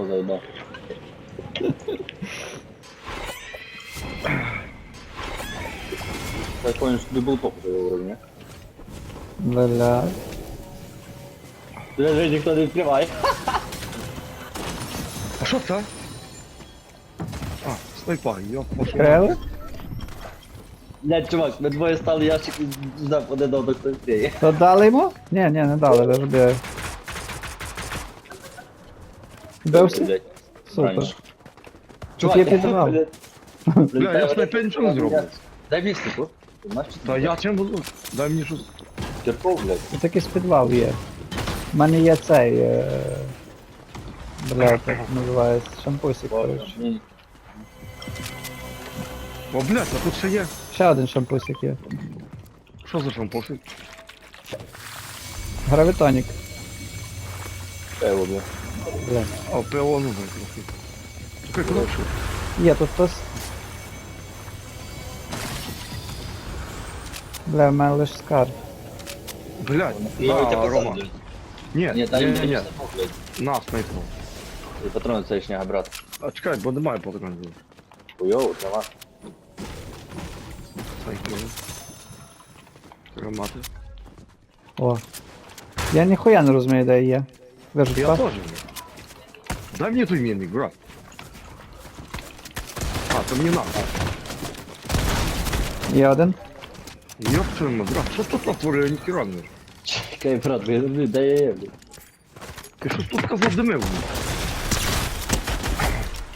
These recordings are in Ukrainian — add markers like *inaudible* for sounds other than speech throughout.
Здорово, заебал. Я понял, что ты был топ твоего уровня. Бля. Тебя же никто не открывай. А що це? А, снайпа, йоп, пошла. Крили? Блядь, чувак, ми двоє стали ящик і ждав один одного хто встає. То дали йому? Ні, ні, не дали, я Вбився? Блядь, Супер. Тут є підвал. Бля, я снайпер нічого не зроблю. Дай мені що Та я чим буду? Дай мені щось. Кірков, блядь. Тут якийсь підвал є. У мене є цей. Е... Бля, як називається? Шампусик, коротше. Ні. О, блядь, а тут ще є. Ще один шампусик є. Що за шампусик? Гравітонік. Пиво, блядь. Бля. А, ПО, ну, блядь, трохи. Чекай, куди? Є тут хтось. Бля, в мене лише скар. Блядь, Я на, тебе Рома. Ні, дай ні, мені ні. стику, блядь. На, снайпер. І патрони це їхня, брат. А чекай, бо немає патронів. Хуйово, нема. Снайпер. Громати. О. Я ніхуя не розумію, де є. Вижу, Я так? теж ні. Дай мені той мінник, брат. А, це мені надо. Є один. Твою мать, брат, що тут натворив, я ніхіра не. Чекай, брат, ви ви- де я є, блядь. Ти щось тут казав димив.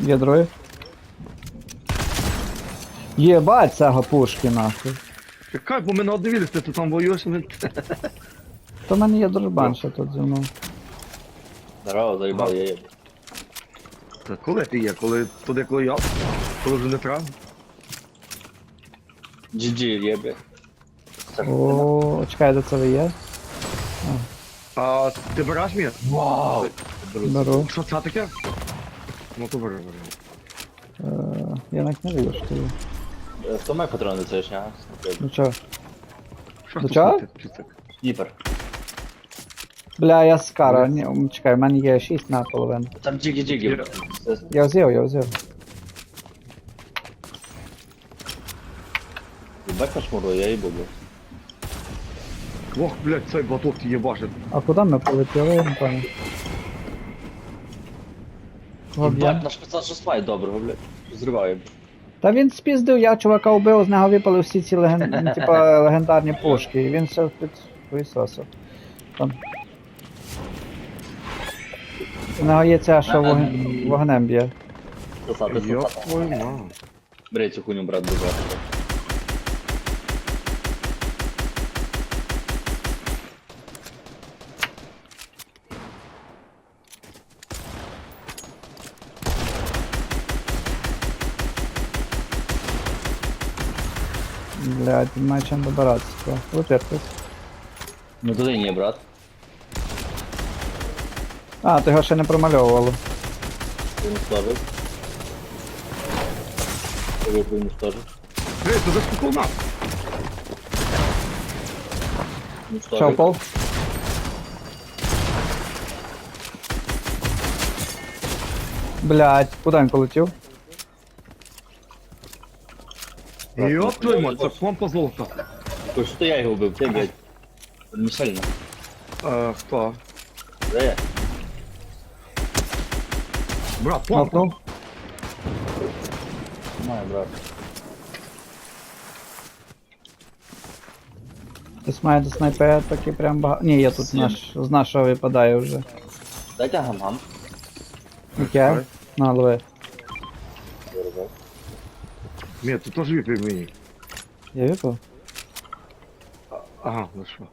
Є другий. Єбать цього пушки нахуй. Чекай, бо ми не дивилися, ти там воюєш, ми... То в мене є дружбан ще тут зі мною. Здорово, заїбав, я є. Та коли ти є? Коли туди, коли я? Коли вже не треба? GG є, блядь. О, чекай, де це ви є? А ти береш мені? Вау! Беру. Що це таке? Ну то бери, бери. Е, я навіть не вижу, що це є. Е, Хто має патрони це ж, а? Ну чо? Що Ну тут чого? це? Сніпер. Бля, я скара. Ні, м, чекай, в мене є 6 на половину. Там джигі-джигі, блядь. Це- Я взяв, я їбу, блядь. Ох, блядь, цей батут їбашить. А куди ми полетіли, я не пам'ятаю. Їбать, наш пацан щось має доброго, блядь. Зриває. Та він спіздив, я чувака вбив, з нього випали всі ці леген... *laughs* типа, легендарні пушки, і він все під висосав. Там. У нього є ця, що вогн... вогнем б'є. Твою мать. Бери цю хуйню, брат, дуже. Блядь, він має чим добиратися. то. Летить хтось. Ну туди ні, брат. А, ти його ще не промальовувало. Ти не сложив. Ти ви не сложив. Ей, туди спокійно. Не Що, сложив. пол? Блядь, куди він полетів? Йоп твою мать, це помпа золота. Ой, що то я його вбив, ти, блядь. Не сильно. Е, хто? Де я? Брат, помпа. Махнув? Немає, брат. Хтось має до снайпера таки прям багато. Ні, я тут Сім. наш, з нашого випадає вже. Дайте гам-гам. Яке? На, лови. Виробив. Ні, ти теж випив мені. Я випав? Ага, ну що.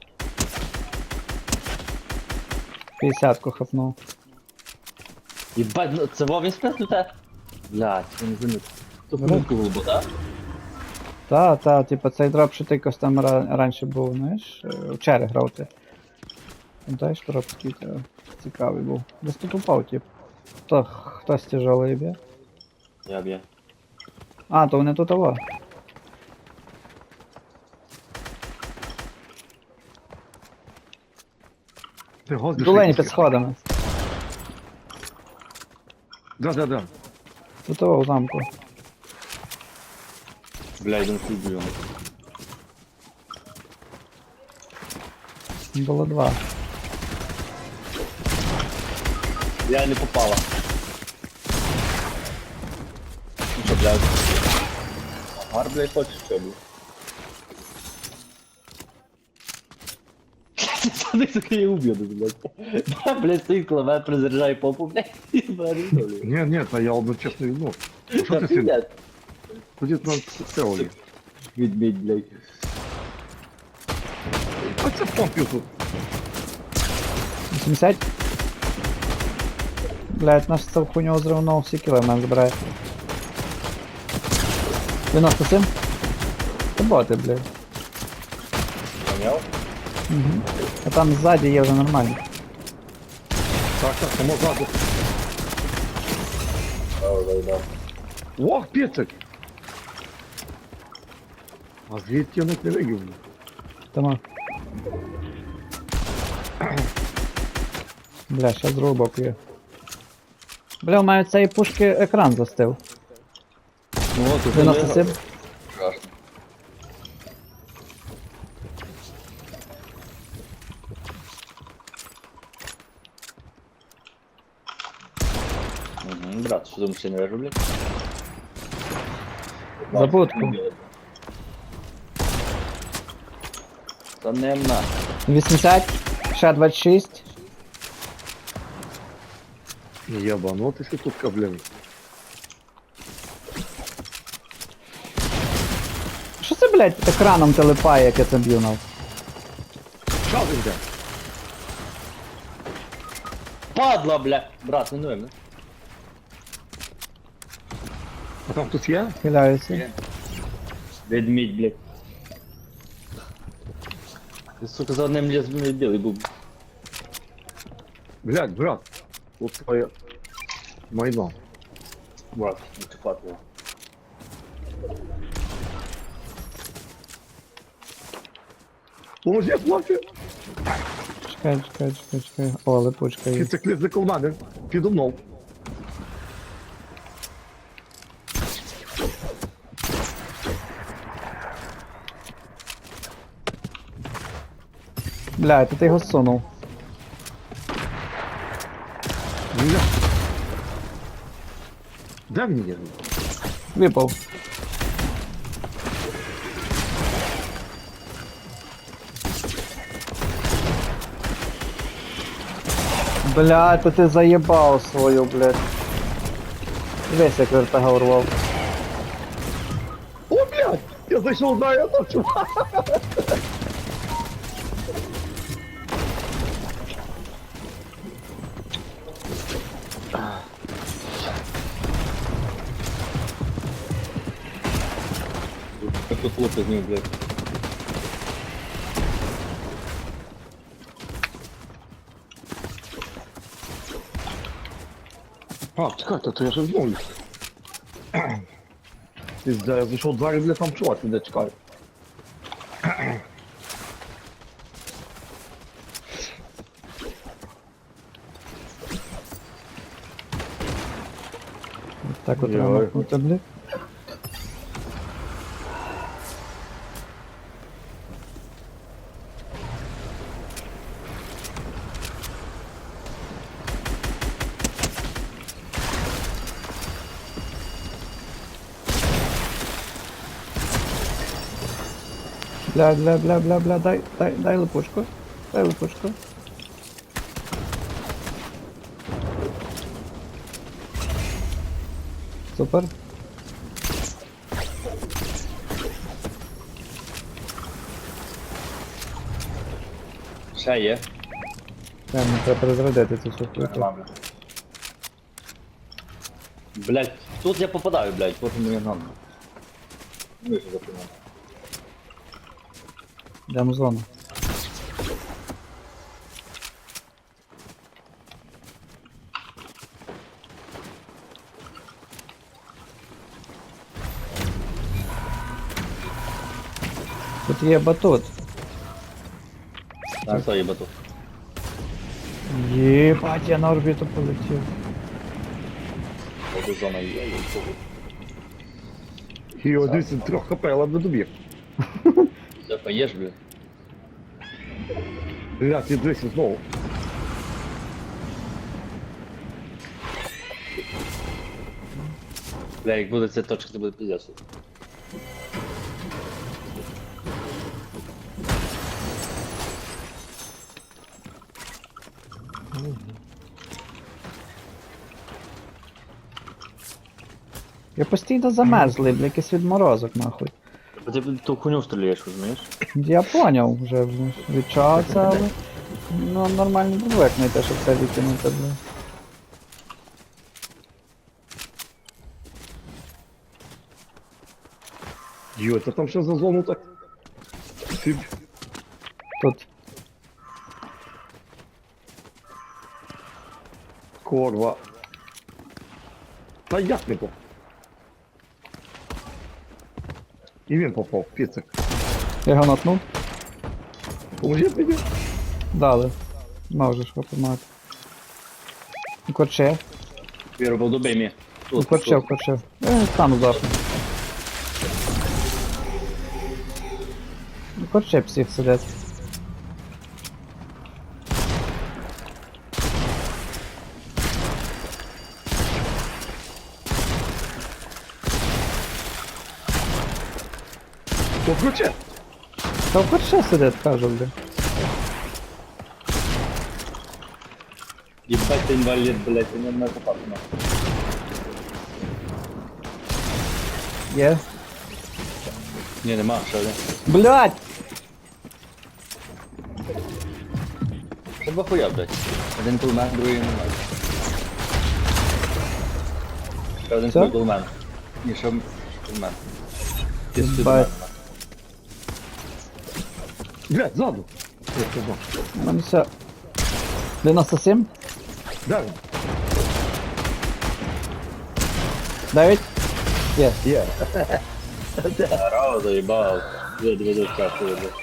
50-ку хапнув. Єбать, ну це Вовін спец те? Блядь, я не знаю. Хто функу голубо, так? Та, та, типа цей дроп, що ти якось там ра- раніше був, знаєш, е, в чері грав ти. Пам'ятаєш, дроп такий е, цікавий був. Десь тут упав, тип. Хто, хтось тяжелий б'є. Я б'є. А, то вони тут того. Ти гос Долені під сходами. Да, да, да. До того в замку. Бля, йду слідую. Було два. Я не попала. Ну що, блядь. Гар, блядь, хочеш, що, блядь? Пацаны, сука, я убеду, блядь. *laughs* Да, блядь, стоит километр, заряжай попу, блядь, *laughs* и блядь. Ні, ні, та я одночасно відно. Що Да ти син? пиздец. Тоді на теорії. Ведмедь, блядь. А це комп'ютер. 80. Блять, наш це хуйню зривнув всі кіли мене забирає. 97. Це боти, блядь. Понял? Угу. А там ззаді є вже нормально. Так, так, само ззаду. Ох, пецик! А звідки я не вигів? Тома. Бля, ще з другого боку є. Бля, у мене цієї пушки екран застив. Ну вот, уже 97. Думаешь, не вижу, блядь? Забудку. Та нема. 80. Ще 26. Єбанутися тут каблем. Що це, блядь, екраном телепає, як я це б'ю нав? Що він де? Падла, бля! Брат, не ну мене. А там хтось є? Хиляюся. Ведмідь, блядь. Ти, сука, за одним лісом не білий був. Блядь, брат. Тут твоє майно. Брат, не чіпати його. Поможи, хлопці! Чекай, чекай, чекай, чекай. О, липучка є. Кіцекліт за ковнами. Підумнув. Бля, ти його сунув. Бля. Де мені є? Випав. Бля, то ти заєбав свою, блядь. Весь як вертага урвав. О, блядь! Я зайшов на это, чувак! Тут лупи з ним, блядь. А, чекайте, то я же знову. Пізда, я зайшов двері, бля, там чувак іде, чекай. Так от Йой. треба махнути, блядь. Бля, бля, бля, бля, бля, дай, дай, дай липучку. Дай липучку. Супер. Ще є. Я мені треба перезарядити цю. Нормально. Блядь, тут я попадаю, блядь, потім мені надо. Ну, що за хуйня? Йдемо в зону. Тут є батут. А, що є батут? Єбать, я на орбіту полетів. Буде зона є. є. І ось дивіться, трьох хп, ладно добіг. *laughs* Це поїш, блядь. Блядь, і дивися знову. Бля, як буде ця точка, це буде піздець. Я постійно замерзлий, бля, якийсь відморозок, нахуй. Ти ту хуйню стріляєш, розумієш? Я поняв вже, вже від чого це, але ну, нормально було, як не те, щоб це викинути, бля. Йо, це там що за зону так? Ти... Тут. Корва. Та як не попав? І він попав, піцик. Я його натнув. Поможи мені. Дали. Можеш попомати. Корче. Віру, був добий мені. Тут, Корчев, тут. корчев. Е, стану завтра. Корче всіх сидять. Та в корче сидять, кажу, бля. Єбать ти інвалід, блядь, ти не на. Є. Ні, нема, що ли? Блять! Це два хуя, блядь. Один кулмен, другий немає. Ще один кулмен. Ні, ще кулмен. Ти Єбать. Блядь, ззаду. Мене все. 97? Де він? 9? Є. Є. Здорово, заїбав. Дві до часу, блядь.